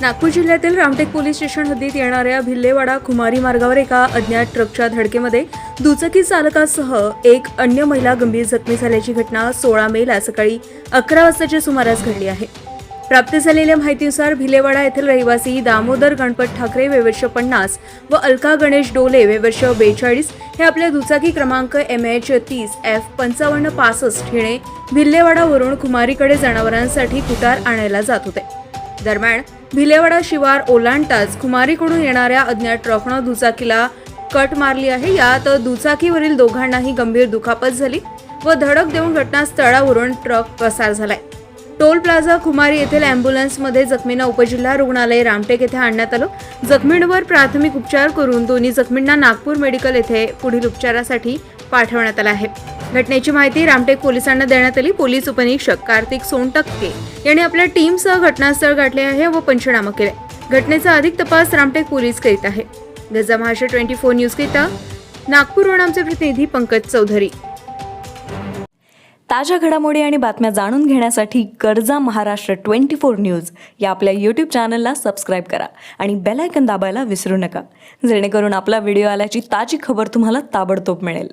नागपूर जिल्ह्यातील Ramtek police station हद्दीत येणाऱ्या भिल्लेवाडा खुमारी मार्गावर एका अज्ञात ट्रकच्या धडकेमध्ये दुचाकी चालकासह एक अन्य महिला गंभीर जखमी झाल्याची घटना सोळा मेला सकाळी अकरा वाजताच्या सुमारास घडली आहे. प्राप्त झालेल्या माहितीनुसार भिलेवाडा येथील रहिवासी दामोदर गणपत ठाकरे वेवर्ष पन्नास व अलका गणेश डोले वेवर्ष बेचाळीस हे आपल्या दुचाकी क्रमांक एम एच तीस एफ पंचावन्न पासष्ट हिने भिल्लेवाडावरून खुमारीकडे जनावरांसाठी कुटार आणायला जात होते. दरम्यान भिलेवाडा शिवार ओलांडताच खुमारीकडून येणाऱ्या अज्ञात ट्रकनं दुचाकीला कट मारली आहे. यात दुचाकीवरील दोघांनाही गंभीर दुखापत झाली व धडक देऊन घटनास्थळावरून ट्रक पसार झालाय. टोल प्लाझा कुमारी येथील अँब्युलन्समध्ये जखमींना उपजिल्हा रुग्णालय रामटेक येथे आणण्यात आलं. जखमींवर प्राथमिक उपचार करून दोन्ही जखमींना नागपूर मेडिकल येथे पुढील उपचारासाठी पाठवण्यात आलं आहे. घटनेची माहिती रामटेक पोलिसांना देण्यात आली. पोलीस उपनिरीक्षक कार्तिक सोनटक्के यांनी आपल्या टीमसह घटनास्थळ गाठले आहे व पंचनामा केले. घटनेचा अधिक तपास रामटेक पोलीस करीत आहे. गजा महाराष्ट्र ट्वेंटी फोर न्यूज करिता नागपूरवरून आमचे प्रतिनिधी पंकज चौधरी. ताज्या घडामोडी आणि बातम्या जाणून घेण्यासाठी गरजा महाराष्ट्र ट्वेंटी फोर न्यूज या आपल्या यूट्यूब चॅनलला सबस्क्राईब करा आणि बेलायकन दाबायला विसरू नका. जेणेकरून आपला व्हिडिओ आल्याची ताजी खबर तुम्हाला ताबडतोब मिळेल.